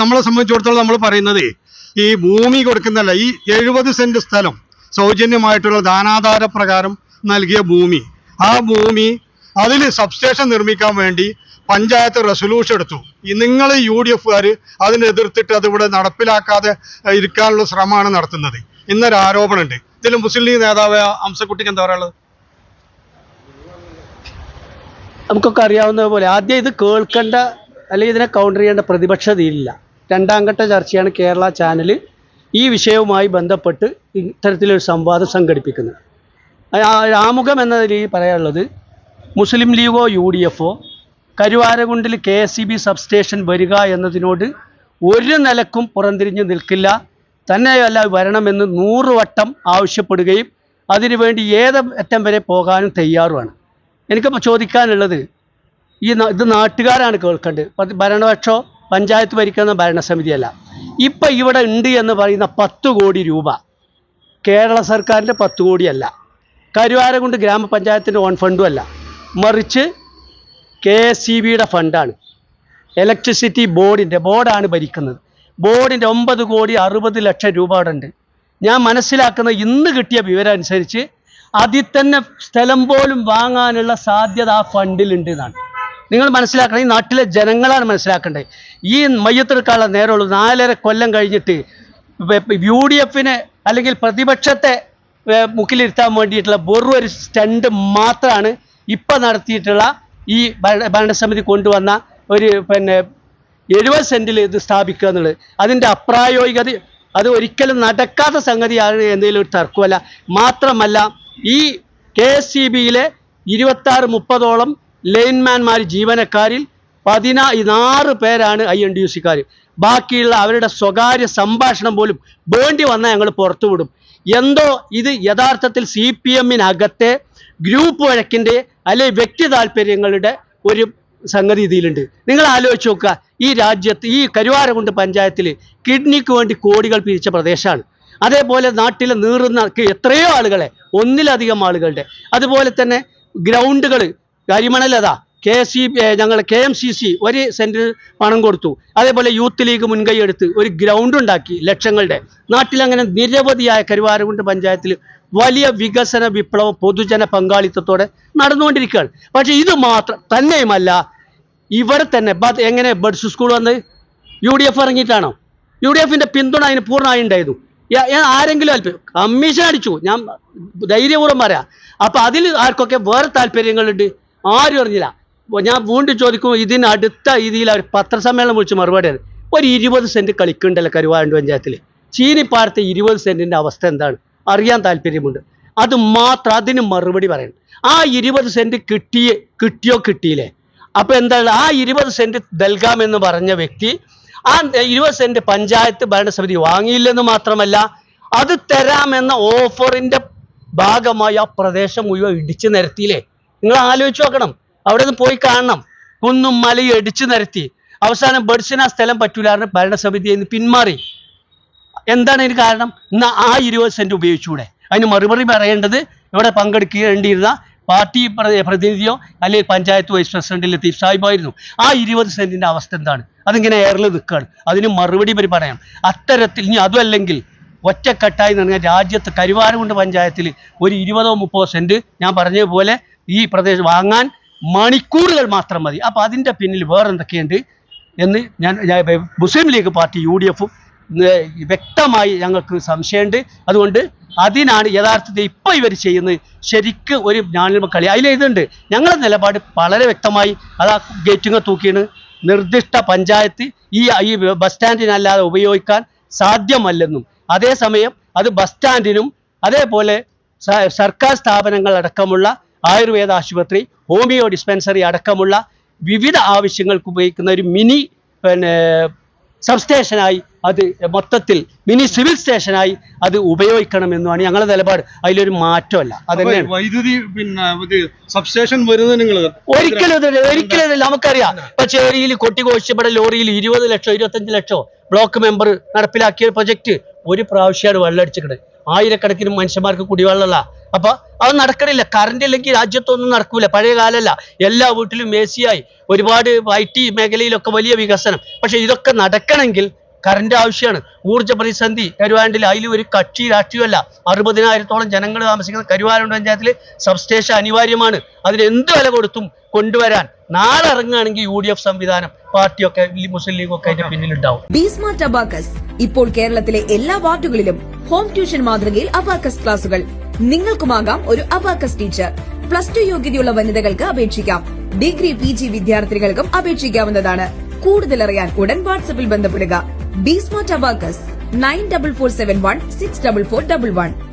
നമ്മളെ സംബന്ധിച്ചിടത്തോളം നമ്മൾ പറയുന്നത് ഈ ഭൂമി കൊടുക്കുന്നല്ല ഈ എഴുപത് സെന്റ് സ്ഥലം സൗജന്യമായിട്ടുള്ള ദാനാധാര പ്രകാരം നൽകിയ ഭൂമി. ആ ഭൂമി അതിൽ സബ്സ്റ്റേഷൻ നിർമ്മിക്കാൻ വേണ്ടി പഞ്ചായത്ത് റെസൊല്യൂഷൻ എടുത്തു. നിങ്ങൾ യു ഡി എഫുകാർ അതിനെ എതിർത്തിട്ട് അതിവിടെ നടപ്പിലാക്കാതെ ഇരിക്കാനുള്ള ശ്രമമാണ് നടത്തുന്നത്. ഇന്നൊരു ആരോപണമുണ്ട്. ഇതിൽ മുസ്ലിം ലീഗ് നേതാവ് അംസക്കുട്ടിക്ക് എന്താ പറയുള്ളത് നമുക്കൊക്കെ അറിയാവുന്ന പോലെ ആദ്യം ഇത് കേൾക്കേണ്ട അല്ലെങ്കിൽ ഇതിനെ കൗണ്ടർ ചെയ്യേണ്ട പ്രതിപക്ഷതയില്ല രണ്ടാം ഘട്ട ചർച്ചയാണ് കേരള ചാനൽ ഈ വിഷയവുമായി ബന്ധപ്പെട്ട് ഇത്തരത്തിലൊരു സംവാദം സംഘടിപ്പിക്കുന്നത്. ആമുഖം എന്ന രീതിയിൽ പറയാനുള്ളത് മുസ്ലിം ലീഗോ യു ഡി എഫോ കരുവാരകുണ്ടിൽ K S C B substation വരിക എന്നതിനോട് ഒരു നിലക്കും പുറംതിരിഞ്ഞ് നിൽക്കില്ല. തന്നെയല്ല വരണമെന്ന് നൂറ് വട്ടം ആവശ്യപ്പെടുകയും അതിനുവേണ്ടി ഏത് അറ്റം വരെ പോകാനും തയ്യാറുമാണ്. എനിക്കിപ്പോൾ ചോദിക്കാനുള്ളത് ഈ ഇത് നാട്ടുകാരാണ് കേൾക്കേണ്ടത്. ഭരണപക്ഷമോ ഭരണപക്ഷോ പഞ്ചായത്ത് ഭരിക്കുന്ന ഭരണസമിതിയല്ല. ഇപ്പം ഇവിടെ ഉണ്ട് എന്ന് പറയുന്ന പത്ത് കോടി രൂപ കേരള സർക്കാരിന്റെ പത്ത് കോടിയല്ല. കരുവാരകുണ്ട് ഗ്രാമപഞ്ചായത്തിന്റെ ഓൺ ഫണ്ടും അല്ല. മറിച്ച് കെ എസ് സി ബിയുടെ ഫണ്ടാണ്. ഇലക്ട്രിസിറ്റി ബോർഡിന്റെ ബോർഡാണ് ഭരിക്കുന്നത്. ബോർഡിന്റെ ഒമ്പത് കോടി അറുപത് ലക്ഷം രൂപ അവിടെ ഉണ്ട്. ഞാൻ മനസ്സിലാക്കുന്ന ഇന്ന് കിട്ടിയ വിവരം അനുസരിച്ച് അതിൽ തന്നെ സ്ഥലം പോലും വാങ്ങാനുള്ള സാധ്യത ആ ഫണ്ടിലുണ്ട് എന്നാണ്. നിങ്ങൾ മനസ്സിലാക്കണം ഈ നാട്ടിലെ ജനങ്ങളാണ് മനസ്സിലാക്കേണ്ടത്. ഈ മയ്യത്തെടുക്കാനുള്ള നേരമുള്ളൂ. നാലര കൊല്ലം കഴിഞ്ഞിട്ട് യു ഡി എഫിനെ അല്ലെങ്കിൽ പ്രതിപക്ഷത്തെ മുക്കിലിരുത്താൻ വേണ്ടിയിട്ടുള്ള വെറും ഒരു സ്റ്റണ്ട് മാത്രമാണ് ഇപ്പം നടത്തിയിട്ടുള്ള ഈ ഭരണ- ഭരണസമിതി കൊണ്ടുവന്ന ഒരു പിന്നെ എഴുപത് സെന്റിൽ ഇത് സ്ഥാപിക്കുക എന്നുള്ളത്. അതിന്റെ അപ്രായോഗികത അത് ഒരിക്കലും നടക്കാത്ത സംഗതിയാണ് എന്തെങ്കിലും ഒരു തർക്കമല്ല. മാത്രമല്ല ഈ കെ എസ് സി ബിയിലെ ഇരുപത്താറ് മുപ്പതോളം ലൈൻമാൻമാർ ജീവനക്കാരിൽ പതിനാ ആറ് പേരാണ് ഐ എൻ ഡി യു സിക്കാർ. ബാക്കിയുള്ള അവരുടെ സ്വകാര്യ സംഭാഷണം പോലും വേണ്ടി വന്നാൽ ഞങ്ങൾ പുറത്തുവിടും എന്തോ ഇത് യഥാർത്ഥത്തിൽ സി പി എമ്മിനകത്തെ ഗ്രൂപ്പ് വഴക്കിന്റെ അല്ലെങ്കിൽ വ്യക്തി താല്പര്യങ്ങളുടെ ഒരു സംഗതി ഇതിലുണ്ട്. നിങ്ങൾ ആലോചിച്ച് നോക്കുക ഈ രാജ്യത്ത് ഈ കരുവാരകുണ്ട് പഞ്ചായത്തിൽ കിഡ്നിക്ക് വേണ്ടി കോടികൾ പിരിച്ച പ്രദേശമാണ്. അതേപോലെ നാട്ടിൽ നീറുന്ന എത്രയോ ആളുകളെ ഒന്നിലധികം ആളുകളുടെ. അതുപോലെ തന്നെ ഗ്രൗണ്ടുകൾ കരിമണലതാ കെ സി ഞങ്ങൾ കെ എം സി സി ഒരു സെന്റിന് പണം കൊടുത്തു. അതേപോലെ യൂത്ത് ലീഗ് മുൻകൈ എടുത്ത് ഒരു ഗ്രൗണ്ട് ഉണ്ടാക്കി ലക്ഷങ്ങളുടെ. നാട്ടിലങ്ങനെ നിരവധിയായ കരുവാരകുണ്ട് പഞ്ചായത്തിൽ വലിയ വികസന വിപ്ലവം പൊതുജന പങ്കാളിത്തത്തോടെ നടന്നുകൊണ്ടിരിക്കുകയാണ്. പക്ഷേ ഇത് മാത്രം തന്നെയുമല്ല ഇവിടെ തന്നെ എങ്ങനെ ബഡ്സ് സ്കൂൾ വന്നത് യു ഡി എഫ് ഇറങ്ങിയിട്ടാണോ? യു ഡി എഫിന്റെ പിന്തുണ അതിന് പൂർണമായി ഉണ്ടായിരുന്നു. ആരെങ്കിലും അല്പം കമ്മീഷൻ അടിച്ചു. ഞാൻ ധൈര്യപൂർവം പറയാം. അപ്പം അതിൽ ആർക്കൊക്കെ വേറെ താല്പര്യങ്ങളുണ്ട്? ആരും അറിഞ്ഞില്ല. ഞാൻ വീണ്ടും ചോദിക്കും ഇതിനടുത്ത രീതിയിൽ അവർ പത്രസമ്മേളനം വിളിച്ച് മറുപടി തരും. ഒരു ഇരുപത് സെന്റ് കളിക്കുന്നുണ്ടല്ലോ കരുവാരണ്ട് പഞ്ചായത്തിൽ ചീനിപ്പാടത്തെ ഇരുപത് സെന്റിന്റെ അവസ്ഥ എന്താണ്? അറിയാൻ താല്പര്യമുണ്ട്. അത് മാത്രം അതിന് മറുപടി പറയണം. ആ ഇരുപത് സെന്റ് കിട്ടിയേ കിട്ടിയോ കിട്ടിയില്ലേ? അപ്പോൾ എന്താണ്? ആ ഇരുപത് സെന്റ് നൽകാമെന്ന് പറഞ്ഞ വ്യക്തി ആ ഇരുപത് സെന്റ് പഞ്ചായത്ത് ഭരണസമിതി വാങ്ങിയില്ലെന്ന് മാത്രമല്ല അത് തരാമെന്ന ഓഫറിന്റെ ഭാഗമായി ആ പ്രദേശം മുഴുവൻ ഇടിച്ചു നിരത്തിയില്ലേ? നിങ്ങൾ ആലോചിച്ച് നോക്കണം. അവിടെ നിന്ന് പോയി കാണണം. കുന്നും മലയും ഇടിച്ചു നിരത്തി. അവസാനം ബഡ്സിന് ആ സ്ഥലം പറ്റൂലാറിന് ഭരണസമിതി എന്ന് പിന്മാറി. എന്താണ് ഇതിന് കാരണം? ഇന്ന് ആ ഇരുപത് സെന്റ് ഉപയോഗിച്ചുകൂടെ അതിന് മറുപടി പറയേണ്ടത് ഇവിടെ പങ്കെടുക്കേണ്ടിയിരുന്ന പാർട്ടി പ്ര- പ്രതിനിധിയോ അല്ലെങ്കിൽ പഞ്ചായത്ത് വൈസ് പ്രസിഡന്റ് ലത്തീഫ് സാഹിബായിരുന്നു ആ ഇരുപത് സെന്റിന്റെ അവസ്ഥ എന്താണ്? അതിങ്ങനെ എയറിൽ നിൽക്കുകയാണ്. അതിന് മറുപടി പരി പറയാം അത്തരത്തിൽ ഇനി അതുമല്ലെങ്കിൽ ഒറ്റക്കെട്ടായി നിറഞ്ഞ രാജ്യത്ത് കരുവാരകുണ്ട് പഞ്ചായത്തിൽ ഒരു ഇരുപതോ മുപ്പതോ സെന്റ് ഞാൻ പറഞ്ഞതുപോലെ ഈ പ്രദേശം വാങ്ങാൻ മണിക്കൂറുകൾ മാത്രം മതി. അപ്പോൾ അതിന്റെ പിന്നിൽ വേറെ എന്തൊക്കെയുണ്ട് എന്ന് ഞാൻ Muslim League party U D എഫും വ്യക്തമായി ഞങ്ങൾക്ക് സംശയമുണ്ട്. അതുകൊണ്ട് അതിനാണ് യഥാർത്ഥത്തിൽ ഇപ്പോൾ ഇവർ ചെയ്യുന്നത്. ശരിക്ക് ഒരു ഞാനിൽ കളി അതിൽ ഇതുണ്ട്. ഞങ്ങളുടെ നിലപാട് വളരെ വ്യക്തമായി അത് ആ ഗേറ്റിങ് തൂക്കിയാണ്. നിർദ്ദിഷ്ട പഞ്ചായത്ത് ഈ ഈ ബസ് സ്റ്റാൻഡിനല്ലാതെ ഉപയോഗിക്കാൻ സാധ്യമല്ലെന്നും. അതേസമയം അത് ബസ് സ്റ്റാൻഡിനും അതേപോലെ സർക്കാർ സ്ഥാപനങ്ങൾ അടക്കമുള്ള ആയുർവേദ ആശുപത്രി ഹോമിയോ ഡിസ്പെൻസറി അടക്കമുള്ള വിവിധ ആവശ്യങ്ങൾക്ക് ഉപയോഗിക്കുന്ന ഒരു മിനി പിന്നെ സബ്സ്റ്റേഷനായി അത് മൊത്തത്തിൽ മിനി സിവിൽ സ്റ്റേഷനായി അത് ഉപയോഗിക്കണമെന്നുമാണ് ഞങ്ങളുടെ നിലപാട്. അതിലൊരു മാറ്റമല്ല. അത് വൈദ്യുതി പിന്നെ സബ്സ്റ്റേഷൻ വരുന്നത് നിങ്ങൾ ഒരിക്കലും ഒരിക്കലും. നമുക്കറിയാം. ഇപ്പൊ ചേരിയിൽ കൊട്ടിഘോഷിച്ച് ഇവിടെ ലോറിയിൽ ഇരുപത് ലക്ഷം ഇരുപത്തഞ്ച് ലക്ഷം ബ്ലോക്ക് മെമ്പർ നടപ്പിലാക്കിയ പ്രൊജക്ട് ഒരു പ്രാവശ്യമാണ് വെള്ളമടിച്ചിട്ട് ആയിരക്കണക്കിന് മനുഷ്യന്മാർക്ക് കുടിവെള്ളമല്ല. അപ്പൊ അത് നടക്കണില്ല. കറണ്ട് ഇല്ലെങ്കിൽ രാജ്യത്തൊന്നും നടക്കൂല. പഴയ കാലമല്ല എല്ലാ വീട്ടിലും എ ആയി ഒരുപാട് ഐ ടി മേഖലയിലൊക്കെ വലിയ വികസനം. പക്ഷെ ഇതൊക്കെ നടക്കണമെങ്കിൽ കറണ്ട് ആവശ്യമാണ്. ഊർജ പ്രതിസന്ധി കരുവാണ്ടിൽ അതിൽ ഒരു കക്ഷി രാഷ്ട്രീയമല്ല. അറുപതിനായിരത്തോളം ജനങ്ങൾ താമസിക്കുന്ന കരുവാരുണ്ട് പഞ്ചായത്തിൽ സബ്സ്റ്റേഷൻ അനിവാര്യമാണ്. അതിന് എന്ത് വില കൊടുത്തും കൊണ്ടുവരാൻ നാളെ ഇറങ്ങുകയാണെങ്കിൽ യു ഡി എഫ് സംവിധാനം പാർട്ടിയൊക്കെ മുസ്ലിം ലീഗ് ഒക്കെ അതിന്റെ പിന്നിലുണ്ടാവും. Be Smart abacus. ഇപ്പോൾ കേരളത്തിലെ എല്ലാ വാർഡുകളിലും ഹോം ട്യൂഷൻ മാതൃകയിൽ അബാക്കസ് ക്ലാസുകൾ. നിങ്ങൾക്കുമാകാം ഒരു അബാക്കസ് ടീച്ചർ. പ്ലസ് ടു യോഗ്യതയുള്ള വനിതകൾക്ക് അപേക്ഷിക്കാം. ഡിഗ്രി പി ജി വിദ്യാർത്ഥികൾക്കും അപേക്ഷിക്കാവുന്നതാണ്. കൂടുതൽ അറിയാൻ ഉടൻ വാട്സപ്പിൽ ബന്ധപ്പെടുക. B smart abacus nine double four seven one six double four double one.